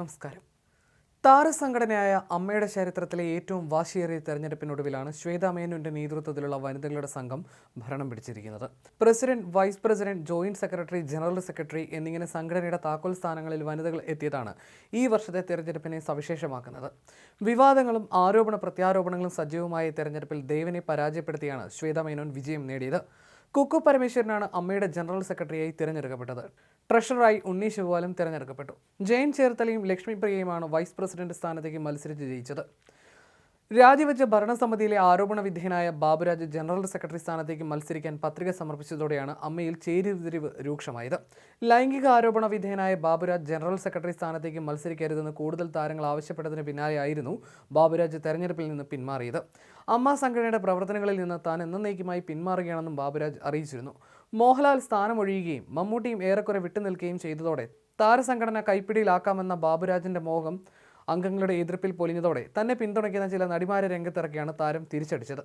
നമസ്കാരം. താരസംഘടനയായ അമ്മയുടെ ചരിത്രത്തിലെ ഏറ്റവും വാശിയേറിയ തെരഞ്ഞെടുപ്പിനൊടുവിലാണ് ശ്വേതാ നേതൃത്വത്തിലുള്ള വനിതകളുടെ സംഘം ഭരണം പിടിച്ചിരിക്കുന്നത്. President vice president joint secretary general secretary എന്നിങ്ങനെ സംഘടനയുടെ താക്കോൽ സ്ഥാനങ്ങളിൽ വനിതകൾ എത്തിയതാണ് ഈ വർഷത്തെ തെരഞ്ഞെടുപ്പിനെ സവിശേഷമാക്കുന്നത്. വിവാദങ്ങളും ആരോപണ പ്രത്യാരോപണങ്ങളും സജീവമായ തെരഞ്ഞെടുപ്പിൽ ദേവനെ പരാജയപ്പെടുത്തിയാണ് ശ്വേതാ മേനോൻ വിജയം നേടിയത്. കുക്കു പരമേശ്വരനാണ് അമ്മയുടെ ജനറൽ സെക്രട്ടറിയായി തിരഞ്ഞെടുക്കപ്പെട്ടത്. ട്രഷററായി ഉണ്ണി ശിവപാലും തിരഞ്ഞെടുക്കപ്പെട്ടു. ജയൻ ചേർത്തലയും ലക്ഷ്മിപ്രിയയുമാണ് വൈസ് പ്രസിഡന്റ് സ്ഥാനത്തേക്ക് മത്സരിച്ച് ജയിച്ചത്. രാജിവെച്ച ഭരണസമിതിയിലെ ആരോപണ വിധേയനായ ബാബുരാജ് ജനറൽ സെക്രട്ടറി സ്ഥാനത്തേക്ക് മത്സരിക്കാൻ പത്രിക സമർപ്പിച്ചതോടെയാണ് അമ്മയിൽ ചേരിതിരിവ് രൂക്ഷമായത്. ലൈംഗിക ആരോപണ വിധേയനായ ബാബുരാജ് ജനറൽ സെക്രട്ടറി സ്ഥാനത്തേക്ക് മത്സരിക്കരുതെന്ന് കൂടുതൽ താരങ്ങൾ ആവശ്യപ്പെട്ടതിന് പിന്നാലെയായിരുന്നു ബാബുരാജ് തെരഞ്ഞെടുപ്പിൽ നിന്ന് പിന്മാറിയത്. അമ്മ സംഘടനയുടെ പ്രവർത്തനങ്ങളിൽ നിന്ന് താൻ എന്നേക്കുമായി പിന്മാറുകയാണെന്നും ബാബുരാജ് അറിയിച്ചിരുന്നു. മോഹൻലാൽ സ്ഥാനമൊഴിയുകയും മമ്മൂട്ടിയും ഏറെക്കുറെ വിട്ടുനിൽക്കുകയും ചെയ്തതോടെ താരസംഘടന കൈപ്പിടിയിലാക്കാമെന്ന ബാബുരാജിന്റെ മോഹം അംഗങ്ങളുടെ എതിർപ്പിൽ പൊലിഞ്ഞതോടെ തന്നെ പിന്തുണയ്ക്കുന്ന ചില നടിമാരെ രംഗത്തിറക്കിയാണ് താരം തിരിച്ചടിച്ചത്.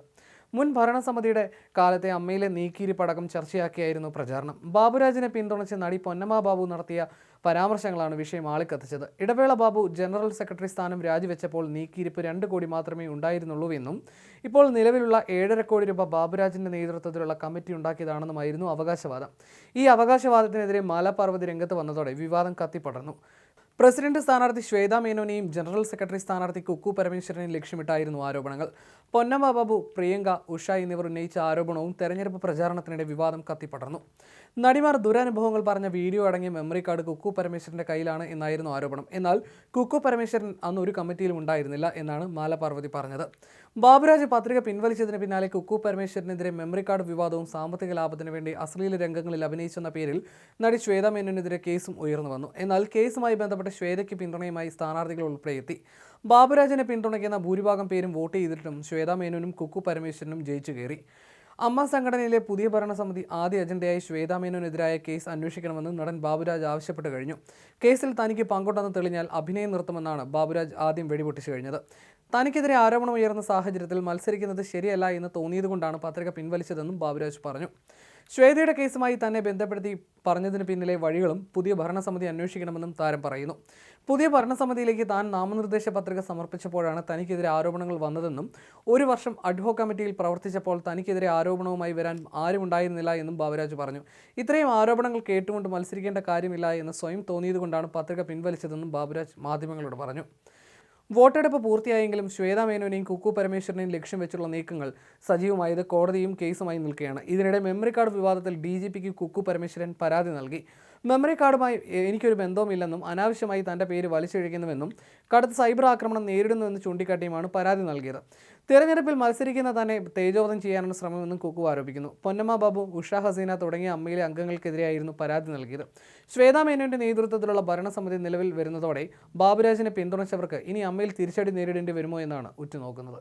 മുൻ ഭരണസമിതിയുടെ കാലത്തെ അമ്മയിലെ നീക്കിയിരിപ്പടക്കം ചർച്ചയാക്കിയായിരുന്നു പ്രചാരണം. ബാബുരാജിനെ പിന്തുണച്ച് നടി പൊന്നമ്മ ബാബു നടത്തിയ പരാമർശങ്ങളാണ് വിഷയം ആളിക്കത്തിച്ചത്. ഇടവേള ബാബു ജനറൽ സെക്രട്ടറി സ്ഥാനം രാജിവെച്ചപ്പോൾ നീക്കിയിരിപ്പ് രണ്ട് കോടി മാത്രമേ ഉണ്ടായിരുന്നുള്ളൂ എന്നും ഇപ്പോൾ നിലവിലുള്ള ഏഴര കോടി രൂപ ബാബുരാജിന്റെ നേതൃത്വത്തിലുള്ള കമ്മിറ്റി ഉണ്ടാക്കിയതാണെന്നുമായിരുന്നു അവകാശവാദം. ഈ അവകാശവാദത്തിനെതിരെ മാലാപാർവതി രംഗത്ത് വന്നതോടെ വിവാദം കത്തിപ്പടർന്നു. പ്രസിഡന്റ് സ്ഥാനാർത്ഥി ശ്വേത മേനോനെയും ജനറൽ സെക്രട്ടറി സ്ഥാനാർത്ഥി കുക്കു പരമേശ്വരനെയും ലക്ഷ്യമിട്ടായിരുന്നു ആരോപണങ്ങൾ. പൊന്നമ്മ ബാബു പ്രിയങ്ക ഉഷ എന്നിവർ ഉന്നയിച്ച ആരോപണവും തെരഞ്ഞെടുപ്പ് പ്രചാരണത്തിനിടെ വിവാദം കത്തിപ്പടർന്നു. നടിമാർ ദുരനുഭവങ്ങൾ പറഞ്ഞ വീഡിയോ അടങ്ങിയ മെമ്മറി കാർഡ് കുക്കു പരമേശ്വരന്റെ കയ്യിലാണ് എന്നായിരുന്നു ആരോപണം. എന്നാൽ കുക്കു പരമേശ്വരൻ അന്ന് ഒരു കമ്മിറ്റിയിലും ഉണ്ടായിരുന്നില്ല എന്നാണ് മാലപാർവതി പറഞ്ഞത്. ബാബുരാജ് പത്രിക പിൻവലിച്ചതിന് പിന്നാലെ കുക്കു പരമേശ്വരനെതിരെ മെമ്മറി കാർഡ് വിവാദവും സാമ്പത്തിക ലാഭത്തിന് വേണ്ടി അശ്ലീല രംഗങ്ങളിൽ അഭിനയിച്ചെന്ന പേരിൽ നടി ശ്വേത മേനോനെതിരെ കേസും ഉയർന്നു വന്നു. എന്നാൽ കേസുമായി ബന്ധപ്പെട്ട് ശ്വേതയ്ക്ക് പിന്തുണയുമായി സ്ഥാനാർത്ഥികൾ ഉൾപ്പെടെ എത്തി ബാബുരാജിനെ പിന്തുണയ്ക്കുന്ന ഭൂരിഭാഗം പേരും വോട്ട് ചെയ്തിട്ടും ശ്വേതാ മേനോനും കുക്കു പരമേശ്വരനും ജയിച്ചു കയറി. അമ്മ സംഘടനയിലെ പുതിയ ഭരണസമിതി ആദ്യ അജണ്ടയായി ശ്വേതാ മേനോനെതിരായ കേസ് അന്വേഷിക്കണമെന്ന് നടൻ ബാബുരാജ് ആവശ്യപ്പെട്ടു കഴിഞ്ഞു. കേസിൽ തനിക്ക് പങ്കുണ്ടെന്ന് തെളിഞ്ഞാൽ അഭിനയം നിർത്തുമെന്നാണ് ബാബുരാജ് ആദ്യം വെടിപൊട്ടിച്ചു കഴിഞ്ഞത്. തനിക്കെതിരെ ആരോപണം ഉയർന്ന സാഹചര്യത്തിൽ മത്സരിക്കുന്നത് ശരിയല്ല എന്ന് തോന്നിയതുകൊണ്ടാണ് പത്രിക പിൻവലിച്ചതെന്നും ബാബുരാജ് പറഞ്ഞു. ശ്വേതയുടെ കേസുമായി തന്നെ ബന്ധപ്പെടുത്തി പറഞ്ഞതിന് പിന്നിലെ വഴികളും പുതിയ ഭരണസമിതി അന്വേഷിക്കണമെന്നും താരം പറയുന്നു. പുതിയ ഭരണസമിതിയിലേക്ക് താൻ നാമനിർദ്ദേശ പത്രിക സമർപ്പിച്ചപ്പോഴാണ് തനിക്കെതിരെ ആരോപണങ്ങൾ വന്നതെന്നും ഒരു വർഷം അഡ്ഹോ കമ്മിറ്റിയിൽ പ്രവർത്തിച്ചപ്പോൾ തനിക്കെതിരെ ആരോപണവുമായി വരാൻ ആരും ഉണ്ടായിരുന്നില്ല എന്നും ബാബുരാജ് പറഞ്ഞു. ഇത്രയും ആരോപണങ്ങൾ കേട്ടുകൊണ്ട് മത്സരിക്കേണ്ട കാര്യമില്ല എന്ന് സ്വയം തോന്നിയതുകൊണ്ടാണ് പത്രിക പിൻവലിച്ചതെന്നും ബാബുരാജ് മാധ്യമങ്ങളോട് പറഞ്ഞു. വോട്ടെടുപ്പ് പൂർത്തിയായെങ്കിലും ശ്വേതാ മേനോനെയും കുക്കു പരമേശ്വരനെയും ലക്ഷ്യം വെച്ചുള്ള നീക്കങ്ങൾ സജീവമായത് കോടതിയും കേസുമായി നിൽക്കുകയാണ്. ഇതിനിടെ മെമ്മറി കാർഡ് വിവാദത്തിൽ ഡി ജി പിക്ക് കുക്കു പരമേശ്വരൻ പരാതി നൽകി. മെമ്മറി കാർഡുമായി എനിക്കൊരു ബന്ധവുമില്ലെന്നും അനാവശ്യമായി തന്റെ പേര് വലിച്ചൊഴിക്കുന്നുവെന്നും കടുത്ത സൈബർ ആക്രമണം നേരിടുന്നുവെന്ന് ചൂണ്ടിക്കാട്ടിയുമാണ് പരാതി നൽകിയത്. തിരഞ്ഞെടുപ്പിൽ മത്സരിക്കുന്ന തന്നെ തേജോവധം ചെയ്യാനുള്ള ശ്രമമെന്നും കുക്കു ആരോപിക്കുന്നു. പൊന്നമ്മ ബാബു ഉഷ ഹസീന തുടങ്ങിയ അമ്മയിലെ അംഗങ്ങൾക്കെതിരെയായിരുന്നു പരാതി നൽകിയത്. ശ്വേതാ മേനോന്റെ നേതൃത്വത്തിലുള്ള ഭരണസമിതി നിലവിൽ വരുന്നതോടെ ബാബുരാജിനെ പിന്തുണച്ചവർക്ക് ഇനി അമ്മയിൽ തിരിച്ചടി നേരിടേണ്ടി വരുമോ എന്നാണ് ഉറ്റുനോക്കുന്നത്.